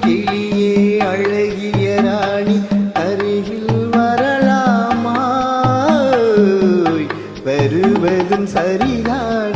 கிளியே அழகிய ராணி அருகில் வரலாமா வருவதும் சரிதான்?